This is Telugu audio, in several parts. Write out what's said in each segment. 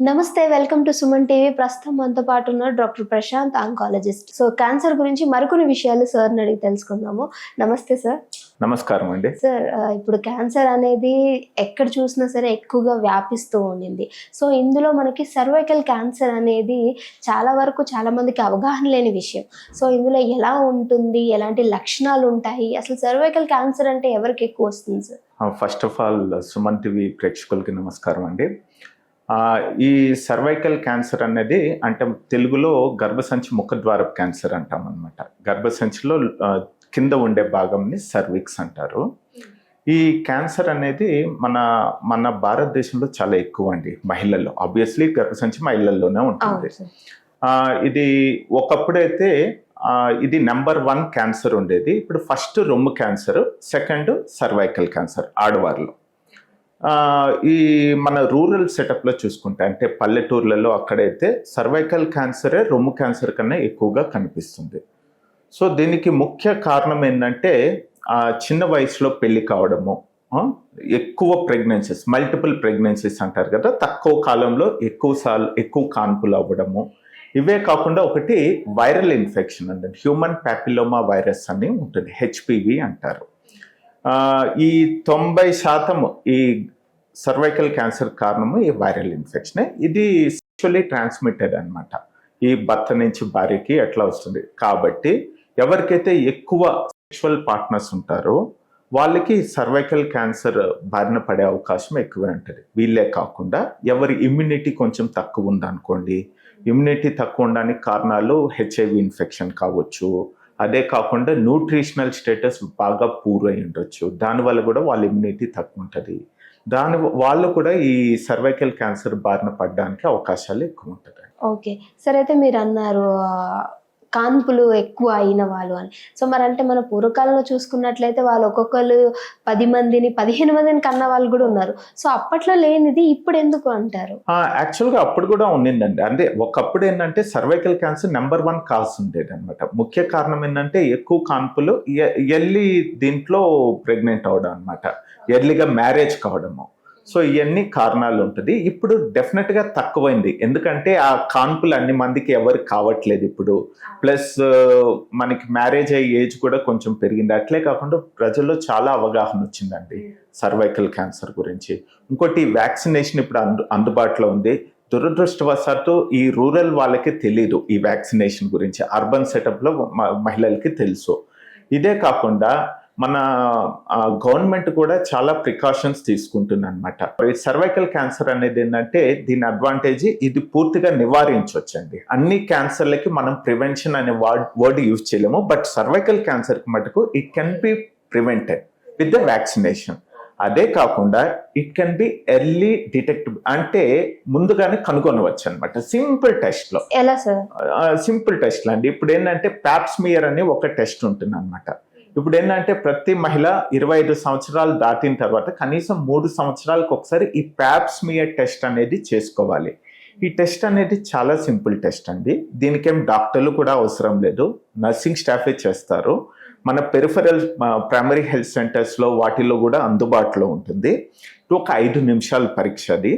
నమస్తే వెల్కమ్ టు సుమన్ టీవీ. ప్రస్తుతం మనతో పాటు ఉన్నారు doctor Prashanth oncologist so cancer గురించి మరికొన్ని విషయాలు సార్ని అడిగి తెలుసుకుందాము. నమస్తే సార్. నమస్కారం అండి. సార్ ఇప్పుడు క్యాన్సర్ అనేది ఎక్కడ చూసినా సరే ఎక్కువగా వ్యాపిస్తూ ఉండింది. సో ఇందులో మనకి సర్వైకల్ క్యాన్సర్ అనేది చాలా వరకు చాలా మందికి అవగాహన లేని విషయం. సో ఇందులో ఎలా ఉంటుంది? ఎలాంటి లక్షణాలు ఉంటాయి? అసలు సర్వైకల్ క్యాన్సర్ అంటే ఎవరికి ఎక్కువ వస్తుంది sir? First of all Suman TV ప్రేక్షకులకి నమస్కారం అండి. ఈ సర్వైకల్ క్యాన్సర్ అనేది అంటే తెలుగులో గర్భసంచి ముఖద్వారపు క్యాన్సర్ అంటాం అనమాట గర్భసంచిలో కింద ఉండే భాగంని సర్విక్స్ అంటారు. ఈ క్యాన్సర్ అనేది మన మన భారతదేశంలో చాలా ఎక్కువ అండి మహిళల్లో. ఆబ్వియస్లీ గర్భసంచి మహిళల్లోనే ఉంటుంది. ఇది ఒకప్పుడైతే ఇది నెంబర్ వన్ క్యాన్సర్ ఉండేది. ఇప్పుడు ఫస్ట్ రొమ్ము క్యాన్సర్ సెకండ్ సర్వైకల్ క్యాన్సర్ ఆడవారిలో. ఈ మన రూరల్ సెటప్లో చూసుకుంటే అంటే పల్లెటూర్లలో అక్కడైతే సర్వైకల్ క్యాన్సరే రొమ్ము క్యాన్సర్ కన్నా ఎక్కువగా కనిపిస్తుంది. సో దీనికి ముఖ్య కారణం ఏంటంటే ఆ, చిన్న వయసులో పెళ్ళి కావడము ఎక్కువ ప్రెగ్నెన్సీస్ మల్టిపుల్ ప్రెగ్నెన్సీస్ అంటారు కదా తక్కువ కాలంలో ఎక్కువ సార్లు ఎక్కువ కాన్పులు అవ్వడము. ఇవే కాకుండా ఒకటి వైరల్ ఇన్ఫెక్షన్ అండి హ్యూమన్ ప్యాపిలోమా వైరస్ అని ఉంటుంది హెచ్పివి అంటారు. ఈ తొంభై శాతం ఈ సర్వైకల్ క్యాన్సర్ కారణము ఈ వైరల్ ఇన్ఫెక్షనే. ఇది సెక్షువల్లీ ట్రాన్స్మిటెడ్ అన్నమాట. ఈ భర్త నుంచి భార్యకి ఎట్లా వస్తుంది? కాబట్టి ఎవరికైతే ఎక్కువ సెక్షువల్ పార్ట్నర్స్ ఉంటారో వాళ్ళకి సర్వైకల్ క్యాన్సర్ బారిన పడే అవకాశం ఎక్కువే ఉంటుంది. వీళ్ళే కాకుండా ఎవరి ఇమ్యూనిటీ కొంచెం తక్కువ ఉందనుకోండి ఇమ్యూనిటీ తక్కువ ఉండడానికి కారణాలు హెచ్ఐవి ఇన్ఫెక్షన్ కావచ్చు అదే కాకుండా న్యూట్రిషనల్ స్టేటస్ బాగా పూర్ అయి ఉండొచ్చు. దానివల్ల కూడా వాళ్ళ ఇమ్యూనిటీ తక్కువ ఉంటుంది. దాని వాళ్ళు కూడా ఈ సర్వైకల్ క్యాన్సర్ బారిన పడడానికి అవకాశాలు ఎక్కువ ఉంటాయి ఓకే. సరే అయితే మీరు అన్నారు కాన్పులు ఎక్కువ అయిన వాళ్ళు అని. సో మరి అంటే మన పూర్వకాలంలో చూసుకున్నట్లయితే వాళ్ళు ఒక్కొక్కరు పది మందిని పదిహేను మందిని కన్న వాళ్ళు కూడా ఉన్నారు. సో అప్పట్లో లేనిది ఇప్పుడు ఎందుకు అంటారు? యాక్చువల్గా అప్పుడు కూడా ఉండిందండి. అంటే ఒకప్పుడు ఏంటంటే cervical cancer number one cause ఉండేది అనమాట ముఖ్య కారణం ఏంటంటే ఎక్కువ కాన్పులు ఎర్లీ దీంట్లో ప్రెగ్నెంట్ అవడం అనమాట ఎర్లీగా మ్యారేజ్ కావడము. సో ఇవన్నీ కారణాలు ఉంటుంది. ఇప్పుడు డెఫినెట్గా తక్కువైంది. ఎందుకంటే ఆ కాన్పులు అన్ని మందికి ఎవరు కావట్లేదు ఇప్పుడు. ప్లస్ మనకి మ్యారేజ్ అయ్యే ఏజ్ కూడా కొంచెం పెరిగింది. అట్లే కాకుండా ప్రజల్లో చాలా అవగాహన వచ్చిందండి సర్వైకల్ క్యాన్సర్ గురించి. ఇంకోటి వ్యాక్సినేషన్ ఇప్పుడు అందు అందుబాటులో ఉంది. దురదృష్టవశాత్తు ఈ రూరల్ వాళ్ళకి తెలీదు ఈ వ్యాక్సినేషన్ గురించి. అర్బన్ సెటప్లో మహిళలకి తెలుసు. ఇదే కాకుండా మన గవర్నమెంట్ కూడా చాలా ప్రికాషన్స్ తీసుకుంటుంది అనమాట సర్వైకల్ క్యాన్సర్ అనేది ఏంటంటే దీని అడ్వాంటేజ్ ఇది పూర్తిగా నివారించవచ్చండి అన్ని క్యాన్సర్లకి మనం ప్రివెన్షన్ అనే వర్డ్ వర్డ్ యూజ్ చేయలేము. బట్ సర్వైకల్ క్యాన్సర్కి మటుకు it can be prevented with the vaccination అదే కాకుండా it can be early detect అంటే ముందుగానే కనుగొనవచ్చు అనమాట సింపుల్ టెస్ట్లో ఎలా సార్? సింపుల్ టెస్ట్లు అండి ఇప్పుడు ఏంటంటే ప్యాప్స్మియర్ అని ఒక టెస్ట్ ఉంటుంది అనమాట ఇప్పుడు ఏంటంటే ప్రతి మహిళ ఇరవై ఐదు సంవత్సరాలు దాటిన తర్వాత కనీసం మూడు సంవత్సరాలకు ఒకసారి ఈ ప్యాప్స్మియర్ టెస్ట్ అనేది చేసుకోవాలి. ఈ టెస్ట్ అనేది చాలా సింపుల్ టెస్ట్ అండి. దీనికేం డాక్టర్లు కూడా అవసరం లేదు. నర్సింగ్ స్టాఫే చేస్తారు. మన పెరిఫరల్ ప్రైమరీ హెల్త్ సెంటర్స్లో వాటిలో కూడా అందుబాటులో ఉంటుంది. ఒక ఐదు నిమిషాల పరీక్ష అది.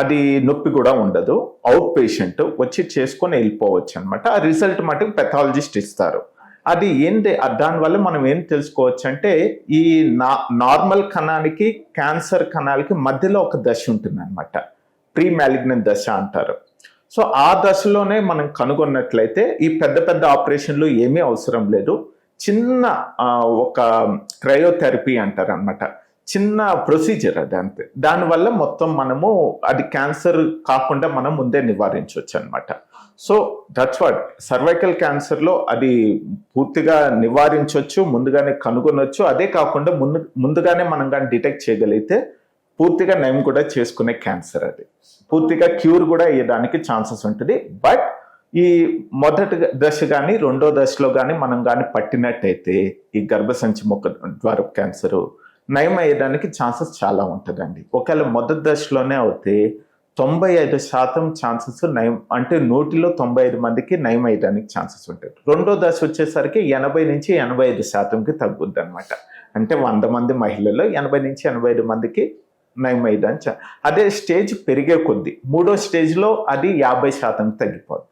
అది నొప్పి కూడా ఉండదు. అవుట్ పేషెంట్ వచ్చి చేసుకొని వెళ్ళిపోవచ్చు అనమాట ఆ రిజల్ట్ మటుకు పెథాలజిస్ట్ ఇస్తారు. అది ఏంటి? దానివల్ల మనం ఏం తెలుసుకోవచ్చు అంటే ఈ నా నార్మల్ కణానికి క్యాన్సర్ కణాలకి మధ్యలో ఒక దశ ఉంటుంది అనమాట ప్రీ మ్యాలిగ్నెంట్ దశ అంటారు. సో ఆ దశలోనే మనం కనుగొన్నట్లయితే ఈ పెద్ద పెద్ద ఆపరేషన్లు ఏమీ అవసరం లేదు. చిన్న ఒక క్రయోథెరపీ అంటారు అనమాట చిన్న ప్రొసీజర్ అది అంతే. దానివల్ల మొత్తం మనము అది క్యాన్సర్ కాకుండా మనం ముందే నివారించవచ్చు అనమాట సో దట్స్ వాట్ సర్వైకల్ క్యాన్సర్లో అది పూర్తిగా నివారించవచ్చు ముందుగానే కనుగొనవచ్చు అదే కాకుండా ముందు ముందుగానే మనం కానీ డిటెక్ట్ చేయగలిగితే పూర్తిగా నయం కూడా చేసుకునే క్యాన్సర్ అది. పూర్తిగా క్యూర్ కూడా అయ్యేదానికి ఛాన్సెస్ ఉంటుంది. బట్ ఈ మొదటి దశ కానీ రెండో దశలో కానీ మనం కానీ పట్టినట్టయితే ఈ గర్భసంచి మొక్క ద్వారా క్యాన్సర్ నయం అయ్యేదానికి ఛాన్సెస్ చాలా ఉంటుందండి. ఒకవేళ మొదటి దశలోనే అవుతే తొంభై ఐదు శాతం ఛాన్సెస్ నయం. అంటే నూటిలో తొంభై ఐదు మందికి నయం అయ్యడానికి ఛాన్సెస్ ఉంటాయి. రెండో దశ వచ్చేసరికి ఎనభై నుంచి ఎనభై ఐదు శాతంకి తగ్గుద్ది అనమాట అంటే వంద మంది మహిళల్లో ఎనభై నుంచి ఎనభై ఐదు మందికి నయం అయ్యడానికి అదే స్టేజ్ పెరిగే కొద్ది మూడో స్టేజ్లో అది యాభై శాతం తగ్గిపోద్ది.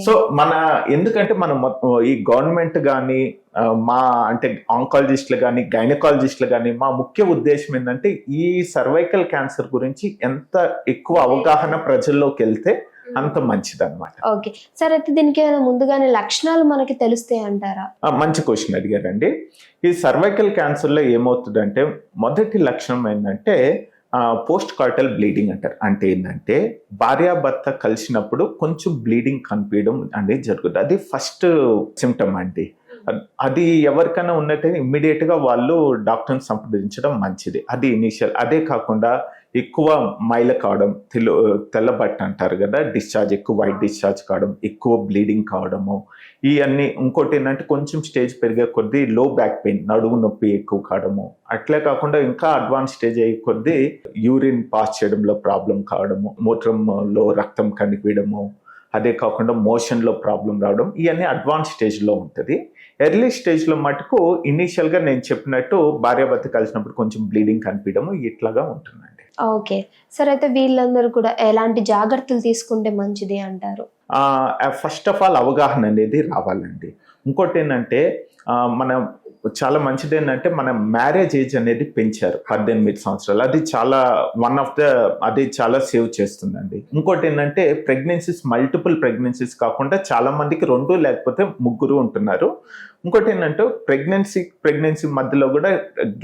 సో మన ఎందుకంటే మనం ఈ గవర్నమెంట్ కానీ మా అంటే ఆంకాలజిస్టులు కానీ గైనకాలజిస్టులు కానీ మా ముఖ్య ఉద్దేశం ఏంటంటే ఈ సర్వైకల్ క్యాన్సర్ గురించి ఎంత ఎక్కువ అవగాహన ప్రజల్లోకి వెళ్తే అంత మంచిది అనమాట ఓకే. సార్ అయితే దీనికి ఏమైనా ముందుగానే లక్షణాలు మనకి తెలుస్తాయి అంటారా? మంచి క్వశ్చన్ అడిగారండి. ఈ సర్వైకల్ క్యాన్సర్లో ఏమవుతుందంటే మొదటి లక్షణం ఏంటంటే పోస్ట్ కార్టల్ బ్లీడింగ్ అంటారు. అంటే ఏంటంటే భార్యాభర్త కలిసినప్పుడు కొంచెం బ్లీడింగ్ కనిపించడం అనేది జరుగుతుంది. అది ఫస్ట్ సిమ్టమ్ అండి. అ- అది ఎవరికైనా ఉన్నట్టయితే ఇమ్మీడియట్గా వాళ్ళు డాక్టర్ని సంప్రదించడం మంచిది. అది ఇనిషియల్ అదే కాకుండా ఎక్కువ మైల కావడం తెల్ల తెల్లబట్ట అంటారు కదా డిశ్చార్జ్ ఎక్కువ వైట్ డిశ్చార్జ్ కావడం ఎక్కువ బ్లీడింగ్ కావడము ఇవన్నీ ఇంకోటి ఏంటంటే కొంచెం స్టేజ్ పెరిగే కొద్దీ లో బ్యాక్ పెయిన్ నడుము నొప్పి ఎక్కువ కావడము అట్లే కాకుండా ఇంకా అడ్వాన్స్ స్టేజ్ అయ్యే కొద్దీ యూరిన్ పాస్ చేయడంలో ప్రాబ్లం కావడము మూత్రంలో రక్తం కనిపించడము అదే కాకుండా మోషన్లో ప్రాబ్లం రావడం ఇవన్నీ అడ్వాన్స్ స్టేజ్లో ఉంటుంది. ఎర్లీ స్టేజ్లో మటుకు ఇనీషియల్గా నేను చెప్పినట్టు భార్యాభర్త కలిసినప్పుడు కొంచెం బ్లీడింగ్ కనిపించడము ఇట్లాగా ఉంటున్నాయి. ఓకే. సార్ అయితే వీళ్ళందరూ కూడా ఎలాంటి జాగ్రత్తలు తీసుకుంటే మంచిది అంటారు? ఫస్ట్ ఆఫ్ ఆల్ అవగాహన అనేది రావాలండి. ఇంకోటి ఏంటంటే మన చాలా మంచిది ఏంటంటే మన మ్యారేజ్ ఏజ్ అనేది పెంచారు పద్దెనిమిది సంవత్సరాలు. అది చాలా వన్ ఆఫ్ ద అది చాలా సేవ్ చేస్తుందండి. ఇంకోటి ఏంటంటే ప్రెగ్నెన్సీస్ మల్టిపుల్ ప్రెగ్నెన్సీస్ కాకుండా చాలా మందికి రెండు లేకపోతే ముగ్గురు ఉంటున్నారు. ఇంకోటి ఏంటంటే ప్రెగ్నెన్సీ ప్రెగ్నెన్సీ మధ్యలో కూడా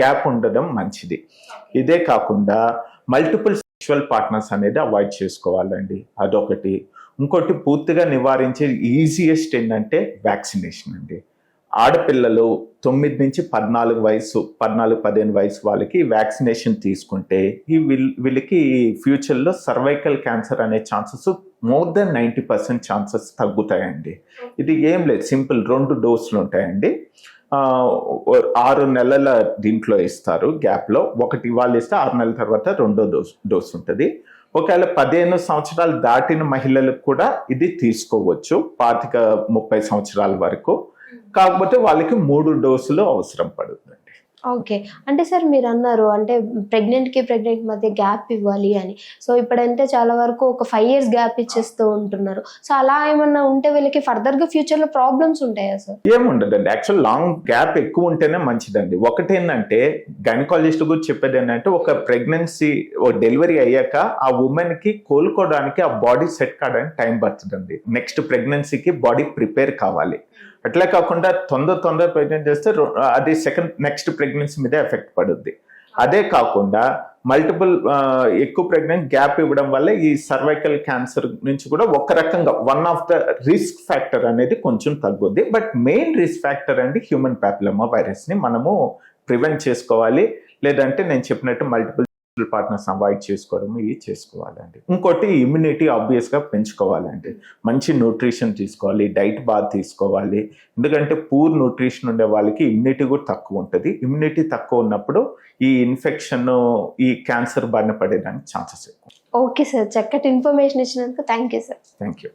గ్యాప్ ఉండడం మంచిది. ఇదే కాకుండా మల్టిపుల్ సెక్షువల్ పార్ట్నర్స్ అనేది అవాయిడ్ చేసుకోవాలండి. అదొకటి. ఇంకోటి పూర్తిగా నివారించే ఈజియెస్ట్ ఏంటంటే వ్యాక్సినేషన్ అండి. ఆడపిల్లలు తొమ్మిది నుంచి పద్నాలుగు వయసు పద్నాలుగు పదిహేను వయసు వాళ్ళకి వ్యాక్సినేషన్ తీసుకుంటే ఈ వీళ్ళకి ఫ్యూచర్లో సర్వైకల్ క్యాన్సర్ అనే chances more than ninety percent chances తగ్గుతాయండి. ఇది ఏం లేదు. సింపుల్ రెండు డోసులు ఉంటాయండి. ఆరు నెలల దీంట్లో ఇస్తారు గ్యాప్లో ఒకటి ఇవాళ ఇస్తే ఆరు నెలల తర్వాత రెండో డోస్ డోస్ ఉంటుంది. ఒకవేళ పదిహేను సంవత్సరాలు దాటిన మహిళలకు కూడా ఇది తీసుకోవచ్చు పాతిక ముప్పై సంవత్సరాల వరకు. కాకపోతే వాళ్ళకి మూడు డోసులు అవసరం పడుతుంది. ఓకే. అంటే సార్ మీరు అన్నారు అంటే ప్రెగ్నెంట్కి ప్రెగ్నెంట్ మధ్య గ్యాప్ ఇవ్వాలి అని. సో ఇప్పుడంటే చాలా వరకు ఒక ఫైవ్ ఇయర్స్ గ్యాప్ ఇచ్చేస్తూ ఉంటున్నారు. సో అలా ఏమన్నా ఉంటే వీళ్ళకి ఫర్దర్గా ఫ్యూచర్లో ప్రాబ్లమ్స్ ఉంటాయా సార్? ఏముండదండి. యాక్చువల్ లాంగ్ గ్యాప్ ఎక్కువ ఉంటేనే మంచిదండి. ఒకటి ఏంటంటే గైనకాలజిస్ట్ గురించి చెప్పేది ఏంటంటే ఒక ప్రెగ్నెన్సీ డెలివరీ అయ్యాక ఆ ఉమెన్కి కోలుకోవడానికి ఆ బాడీ సెట్ కావడానికి టైం పడుతుందండి. నెక్స్ట్ ప్రెగ్నెన్సీకి బాడీ ప్రిపేర్ కావాలి. అట్లే కాకుండా తొందర తొందర ప్రెగ్నెంట్ చేస్తే అది సెకండ్ నెక్స్ట్ ప్రెగ్నెన్సీ మీద ఎఫెక్ట్ పడుద్ది. అదే కాకుండా మల్టిపుల్ ఎక్కువ ప్రెగ్నెంట్ గ్యాప్ ఇవ్వడం వల్ల ఈ సర్వైకల్ క్యాన్సర్ నుంచి కూడా ఒక రకంగా one of the risk factor అనేది కొంచెం తగ్గుద్ది. బట్ మెయిన్ రిస్క్ ఫ్యాక్టర్ అండి హ్యూమన్ ప్యాపిలమా వైరస్ని మనము ప్రివెంట్ చేసుకోవాలి. లేదంటే నేను చెప్పినట్టు మల్టిపుల్ పార్ట్నర్స్ అవాయిడ్ చేసుకోవడం ఇవి చేసుకోవాలండి. ఇంకోటి ఇమ్యూనిటీ ఆబ్వియస్గా పెంచుకోవాలండి. మంచి న్యూట్రిషన్ తీసుకోవాలి డైట్ బాగా తీసుకోవాలి. ఎందుకంటే పూర్ న్యూట్రిషన్ ఉండే వాళ్ళకి ఇమ్యూనిటీ కూడా తక్కువ ఉంటుంది. ఇమ్యూనిటీ తక్కువ ఉన్నప్పుడు ఈ ఇన్ఫెక్షన్ ఈ క్యాన్సర్ బారిన పడేదానికి ఛాన్సెస్ ఎక్కువ. ఓకే సార్ చక్కటి ఇన్ఫర్మేషన్ ఇచ్చినందుకు thank you sir thank you